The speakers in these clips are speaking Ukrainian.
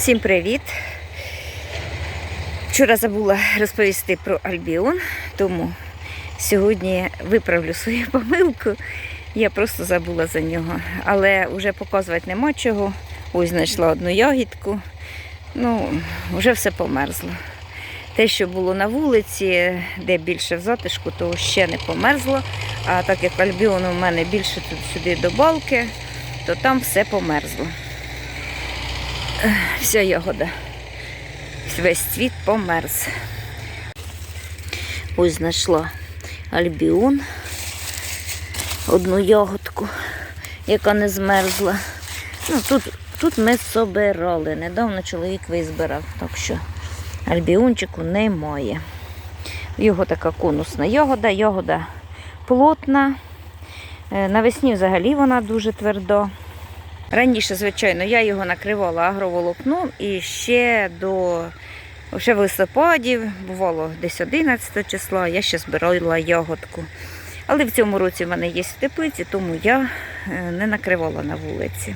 Всім привіт! Вчора забула розповісти про Альбіон, тому сьогодні виправлю свою помилку. Я просто забула за нього. Але вже показувати нема чого. Ось знайшла одну ягідку. Ну, вже все померзло. Те, що було на вулиці, де більше в затишку, то ще не померзло. А так як альбіон у мене більше тут сюди до балки, то там все померзло. Вся ягода. Весь цвіт померз. Ось знайшла альбіон, одну ягодку, яка не змерзла. Ну, тут, тут ми собирали. Недавно чоловік визбирав, так що альбіончику немає. Його така конусна ягода, ягода плотна. Е, Навесні взагалі вона дуже тверда. Раніше, звичайно, я його накривала агроволокном і ще до ще листопаді, бувало десь 11 числа, я ще збирала ягодку. Але в цьому році в мене є в теплиці, тому я е, не накривала на вулиці.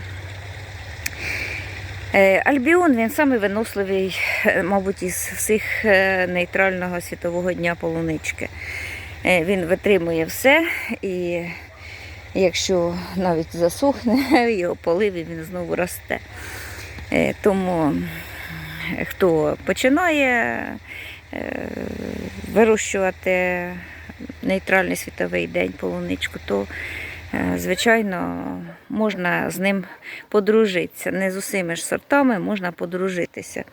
Е, Альбіон він самий виносливий, е, мабуть, із всіх нейтрального світового дня полунички. Він витримує все і якщо навіть засухне, його полив і він знову росте. Е, Тому хто починає е, вирощувати нейтральний світовий день полуничку, то е, звичайно можна з ним подружитися. Не з усіми ж сортами можна подружитися,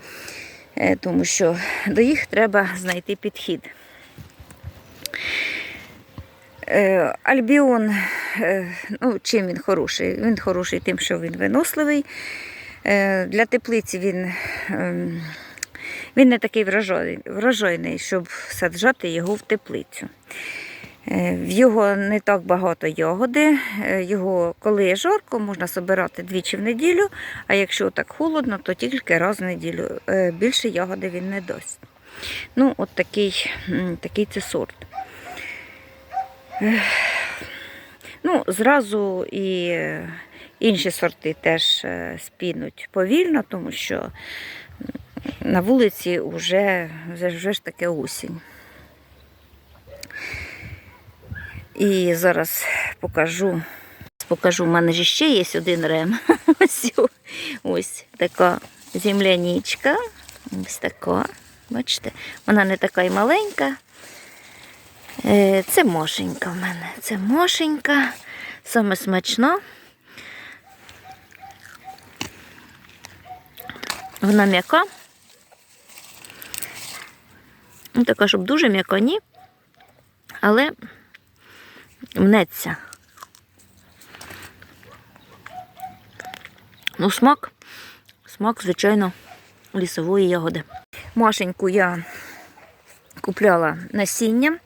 тому що до їх треба знайти підхід. Е, Альбіон, е, ну, чим він хороший? Він хороший тим, що він виносливий. Е, Для теплиці він, ем, він не такий врожайний, щоб саджати його в теплицю. В його не так багато ягоди. Його, коли є жарко, можна збирати двічі в неділю, а якщо так холодно, то тільки раз в неділю. Більше ягоди він не дасть. Ну, от такий, такий це сорт. Ну, зразу і інші сорти теж е, спінуть повільно, тому що на вулиці вже, вже, ж таке осінь. І зараз покажу. Покажу, у мене ж ще є один рем. Ось, ось така земляничка. Ось така. Бачите, вона не така й маленька. Е, Це мошенька в мене. Це мошенька. Саме смачна. Вона м'яка. Ну, така, щоб дуже м'яка, ні. Але мнеться. Ну, смак. Смак, звичайно, лісової ягоди. Машеньку я купляла насіння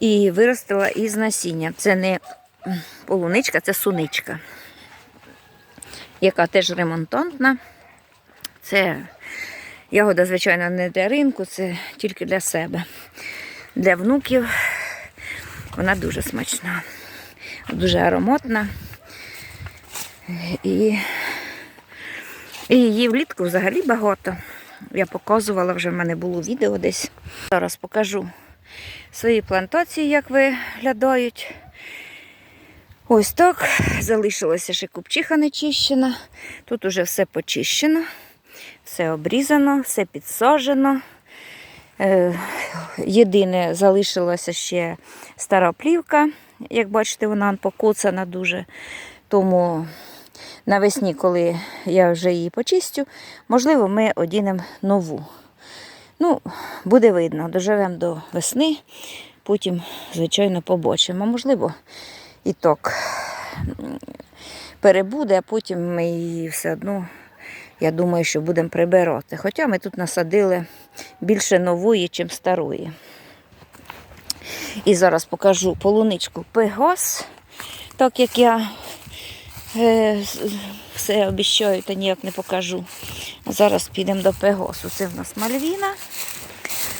і виростила із насіння. Це не полуничка, це суничка, яка теж ремонтантна. Це ягода, звичайно, не для ринку, це тільки для себе. Для внуків вона дуже смачна, дуже ароматна. І, і її влітку взагалі багато. Я показувала, вже в мене було відео десь. Зараз покажу свої плантації, як виглядають. Ось так. Залишилася ще купчиха нечищена. Тут уже все почищено, все обрізано, все підсаджено. Е, Єдине, залишилася ще стара плівка. Як бачите, вона покоцана дуже. Тому навесні, коли я вже її почистю, можливо, ми одінемо нову. Ну, буде видно, доживемо до весни, потім, звичайно, побачимо. Можливо, і так перебуде, а потім ми її все одно, я думаю, що будемо прибирати. Хоча ми тут насадили більше нової, ніж старої. І зараз покажу полуничку Пегас, так як я все обіщаю, та ніяк не покажу. Зараз підемо до Пегосу. Це в нас мальвіна,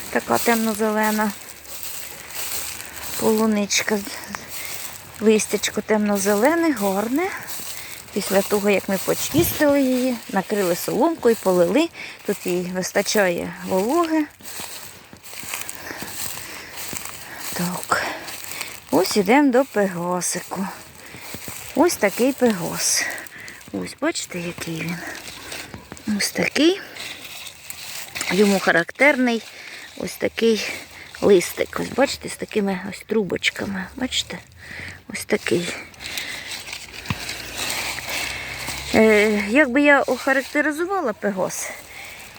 така темно-зелена полуничка. Листячко темно-зелене, гарне. Після того, як ми почистили її, накрили соломкою, полили. Тут їй вистачає вологи. Так. Ось ідемо до пегасику. Ось такий пегас. Ось, бачите, який він. Ось такий. Йому характерний ось такий листик. Ось бачите, з такими ось трубочками. Бачите? Ось такий. Е, як би я охарактеризувала пегос?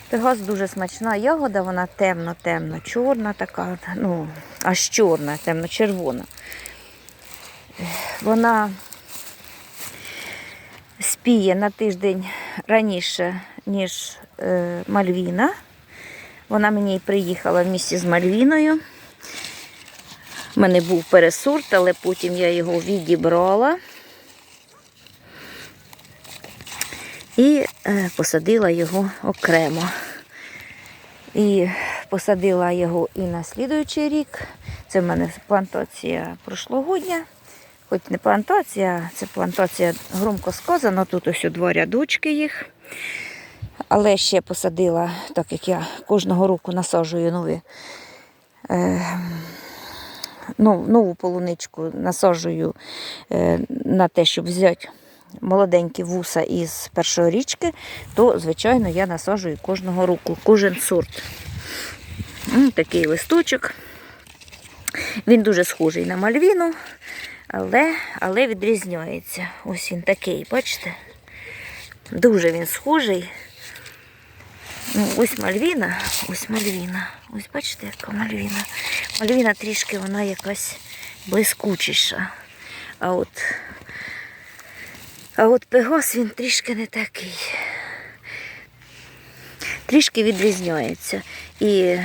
Пегос дуже смачна ягода, вона темно-темно, чорна така, ну, аж чорна, темно-червона. Е, Вона спіє на тиждень раніше, ніж е, Мальвіна. Вона мені приїхала в місті з Мальвіною. У мене був пересорт, але потім я його відібрала і е, посадила його окремо. І посадила його і на слідуючий рік. Це в мене плантація прошлогодня. Хоч не плантація, це плантація громко сказано. Тут ось два рядочки їх. Але ще посадила, так як я кожного року насаджую нові, е, нову полуничку насаджую е, на те, щоб взяти молоденькі вуса із першої річки, то, звичайно, я насаджую кожного року, кожен сорт. Такий листочок. Він дуже схожий на мальвіну, але, але відрізняється. Ось він такий, бачите? Дуже він схожий. Ну, ось Мальвіна, ось Мальвіна. Ось бачите, яка Мальвіна. Мальвіна трішки вона якась блискучіша. А от, а от Пегас він трішки не такий. Трішки відрізняється. І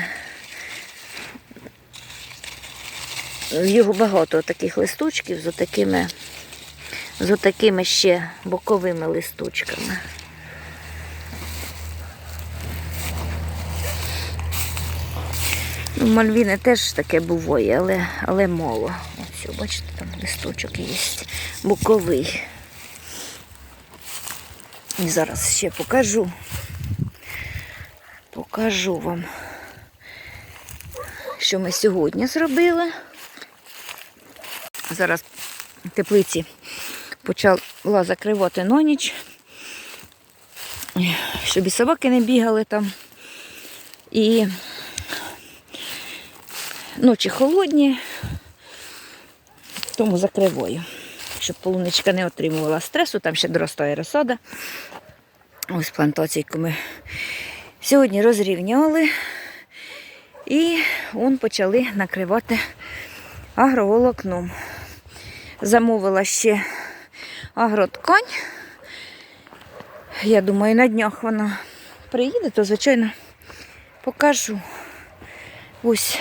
в його багато таких листочків з отакими, з отакими ще боковими листочками. У Мальвіни теж таке буває, але, але мало. Ось, бачите, там листочок є боковий. І зараз ще покажу. Покажу вам, що ми сьогодні зробили. Зараз теплиці почала закривати на ніч, щоб і собаки не бігали там. І Ночі холодні, тому закриваю, щоб полуничка не отримувала стресу, там ще доростає розсада. Ось плантаційку ми сьогодні розрівняли і он почали накривати агроволокном. Замовила ще агроткань. Я думаю, на днях вона приїде, то, звичайно, покажу. Ось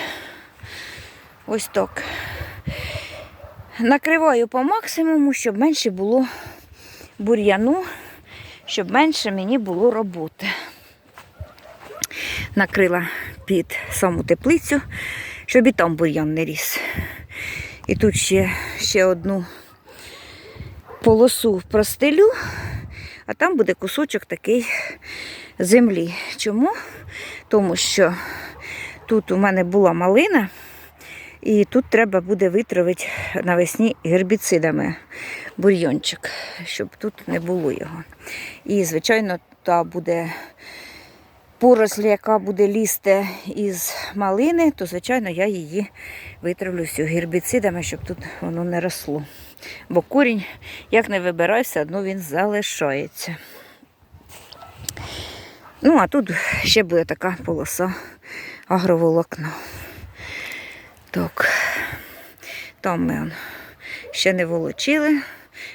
Ось так. Накриваю по максимуму, щоб менше було бур'яну, щоб менше мені було роботи. Накрила під саму теплицю, щоб і там бур'ян не ріс. І тут ще, ще одну полосу простелю, а там буде кусочок такий землі. Чому? Тому що тут у мене була малина. І тут треба буде витравити навесні гербіцидами бур'йончик, щоб тут не було його. І, звичайно, та буде поросль, яка буде лізти із малини, то, звичайно, я її витравлю всю гербіцидами, щоб тут воно не росло. Бо корінь, як не вибирай, все одно він залишається. Ну, а тут ще буде така полоса агроволокна. Так, там ми ще не волочили,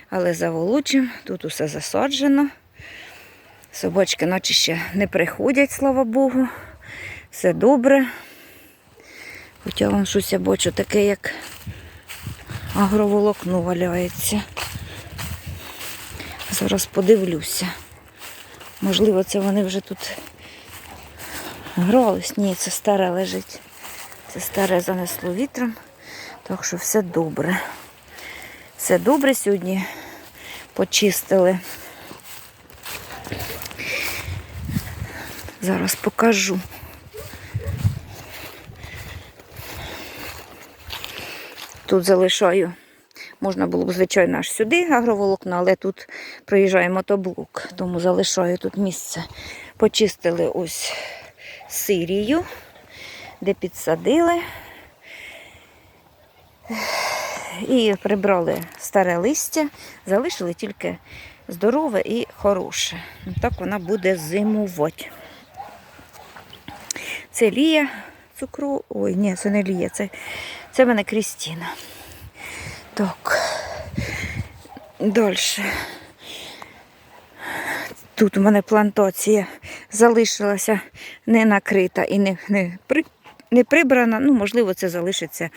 але заволочимо. Тут усе засаджено. Собачки наче ще не приходять, слава Богу. Все добре. Хоча вам щось я бачу таке, як агроволокно валяється. Зараз подивлюся. Можливо, це вони вже тут грались. Ні, це старе лежить. Це старе занесло вітром, так що все добре. Все добре сьогодні. почистили. Зараз покажу. Тут залишаю. Можна було б, звичайно, аж сюди агроволокно, але тут проїжджає мотоблок, тому залишаю тут місце. Почистили ось сирію, де підсадили. І прибрали старе листя, залишили тільки здорове і хороше. Так вона буде зимувати. Це Лія цукру. Ой, ні, це не Лія, це, це мене Крістіна. Так. Далі. Тут у мене плантація залишилася не накрита і не, не, при, не прибрана. Ну, можливо, це залишиться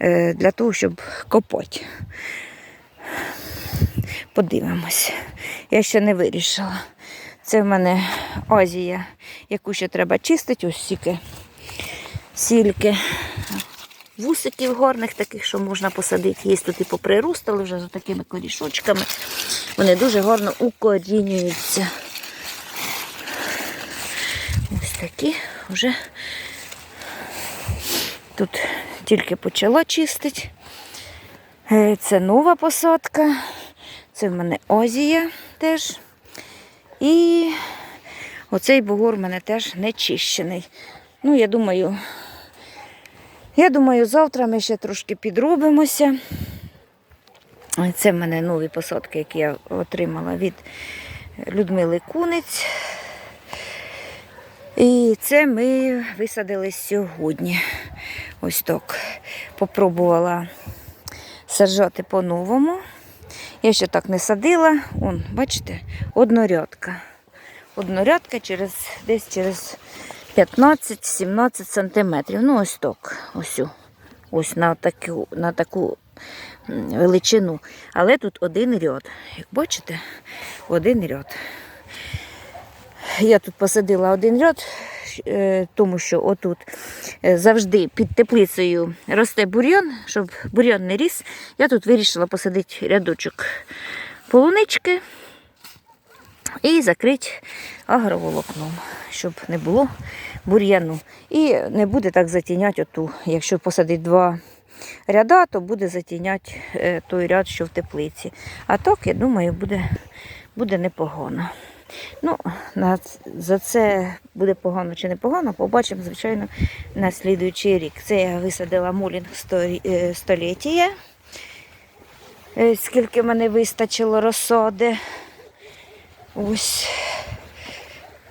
е, для того, щоб копати. Подивимось. Я ще не вирішила. Це в мене Азія, яку ще треба чистити, ось стільки сільки. Вусиків горних таких, що можна посадити. Є тут і поприрустали вже з такими корішочками. Вони дуже гарно укорінюються. Ось такі вже тут тільки почала чистити. Е, Це нова посадка. Це в мене Озія теж. І оцей бугор в мене теж не чищений. Ну, я думаю, я думаю, завтра ми ще трошки підробимося. Це в мене нові посадки, які я отримала від Людмили Кунець. І це ми висадили сьогодні. Ось так. Попробувала саджати по-новому. Я ще так не садила. Вон, бачите, однорядка. Однорядка через, десь через 15-17 сантиметрів. Ну, ось так. Ось, ось на таку, на таку величину. Але тут один ряд. Як бачите, один ряд. Я тут посадила один ряд, тому що отут е, завжди під теплицею росте бур'ян, щоб бур'ян не ріс. Я тут вирішила посадити рядочок полунички і закрити агроволокном, щоб не було бур'яну. І не буде так затіняти оту. Якщо посадити два ряда, то буде затіняти е, той ряд, що в теплиці. А так, я думаю, буде, буде непогано. Ну, за це буде погано чи не погано, побачимо, звичайно, на слідуючий рік. Це я висадила мулінг е, століття. Е, Скільки мене вистачило розсади. Ось,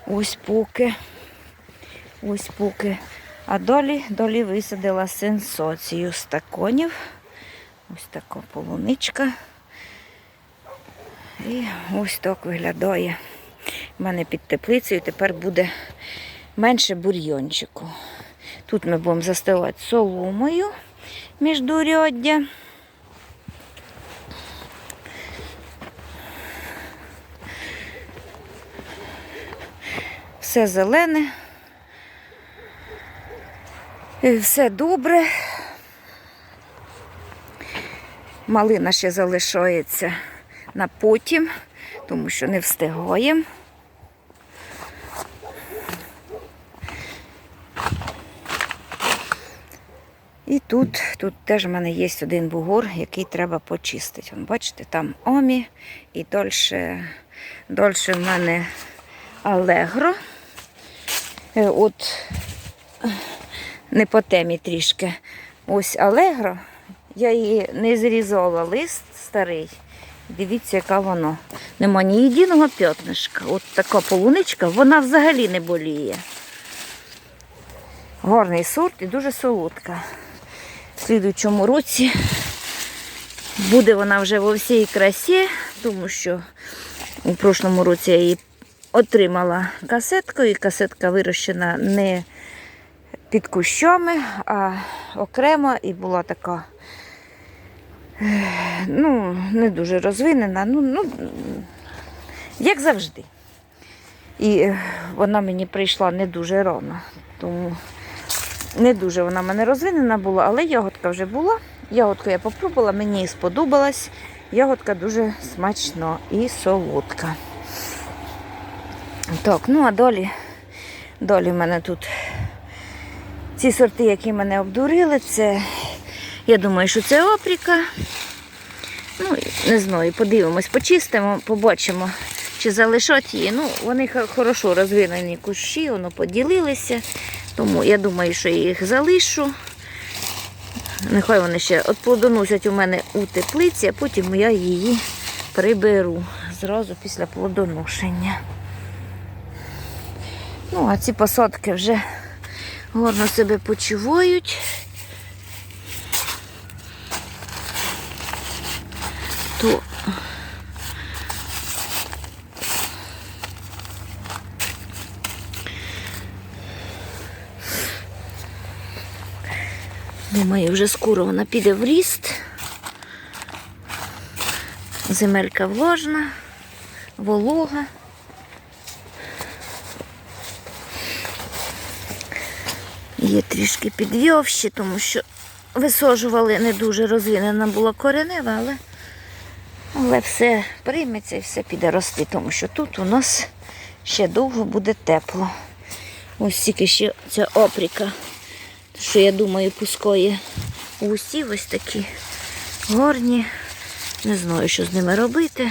ось поки. Ось поки. А далі, далі висадила сенсацію стаконів. Ось така полуничка. І ось так виглядає. У мене під теплицею тепер буде менше бур'йончику. Тут ми будемо застилати соломою міждуряддя. Все зелене. Е, Все добре. Малина ще залишається на потім, тому що не встигаємо. І тут, тут теж в мене є один бугор, який треба почистити. Вон, бачите, там омі і далі, далі в мене алегро. От не по темі трішки. Ось алегро. Я її не зрізала лист старий. Дивіться, яка вона. Нема ні єдиного п'ятнишка. От така полуничка, вона взагалі не боліє. Гарний сорт і дуже солодка. В слідуючому році буде вона вже во всій красі, тому що у прошлому році я її отримала касеткою, і касетка вирощена не під кущами, а окремо і була така ну, не дуже розвинена, ну, ну, як завжди. І вона мені прийшла не дуже рано, тому не дуже вона в мене розвинена була, але ягодка вже була. Ягодку я попробувала, мені сподобалась. Ягодка дуже смачна і солодка. Так, ну а далі, далі в мене тут ці сорти, які мене обдурили, це, я думаю, що це опріка. Ну, не знаю, подивимось, почистимо, побачимо, чи залишать її. Ну, вони хорошо розвинені кущі, воно поділилися. Тому я думаю, що я їх залишу. Нехай вони ще плодоносять у мене у теплиці, а потім я її приберу зразу після плодоношення. Ну, а ці посадки вже гарно себе почувають. То Думаю, вже скоро вона піде в ріст. Земелька вложена, волога. Є трішки підв'явші, тому що висаджували не дуже розвинена була коренева, але, але все прийметься і все піде рости, тому що тут у нас ще довго буде тепло. Ось тільки ще ця опріка, що я думаю, пускає усі ось такі горні. Не знаю, що з ними робити.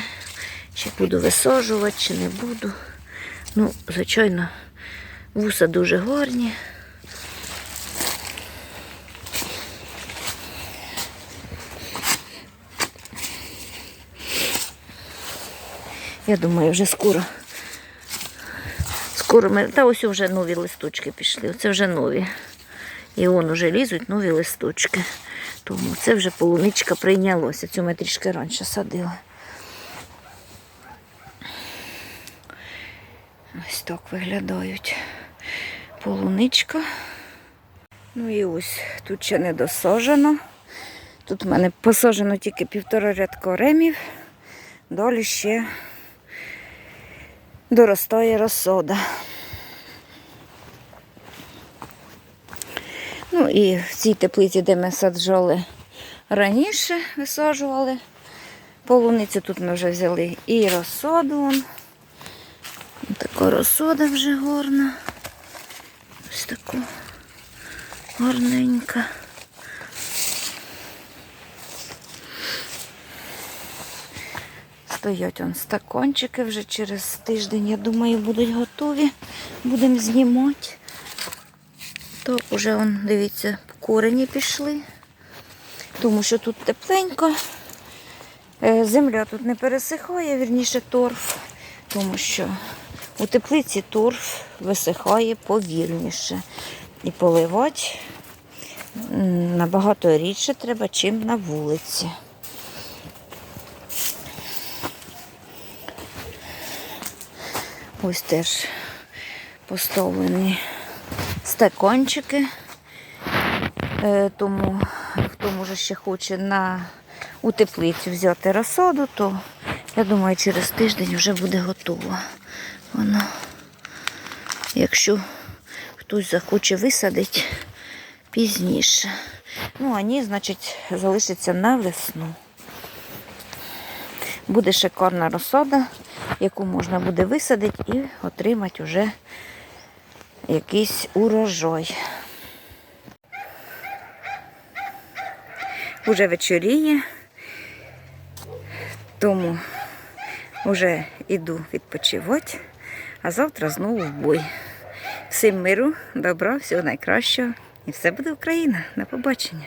Чи буду висаджувати, чи не буду. Ну, звичайно, вуса дуже горні. Я думаю, вже скоро. Скоро ми. Та ось вже нові листочки пішли. Оце вже нові. І вон уже лізуть нові листочки. Тому це вже полуничка прийнялося. Цю ми трішки раніше садили. Ось так виглядають полуничка. Ну і ось тут ще не досажено. Тут в мене посаджено тільки півтора рядка ремів. Далі ще доростає розсода. Ну і в цій теплиці, де ми саджали раніше, висаджували полуницю, тут ми вже взяли і розсоду. Така розсода вже горна. Ось таку гарненька. Стоять он стакончики вже через тиждень, я думаю, будуть готові. Будемо знімати. То вже, он, дивіться, корені пішли, тому що тут тепленько. Е, Земля тут не пересихає, вірніше торф, тому що у теплиці торф висихає повільніше. І поливати набагато рідше треба, чим на вулиці. Ось теж поставлені стакончики. Е, Тому хто може ще хоче на у теплицю взяти розсаду, то я думаю, через тиждень вже буде готово. Воно. Якщо хтось захоче висадити пізніше. Ну, а значить, залишиться на весну. Буде шикарна розсада, яку можна буде висадити і отримати вже якийсь урожай. Уже вечоріє, тому вже йду відпочивати, а завтра знову в бой. Всім миру, добра, всього найкращого і все буде Україна. На побачення.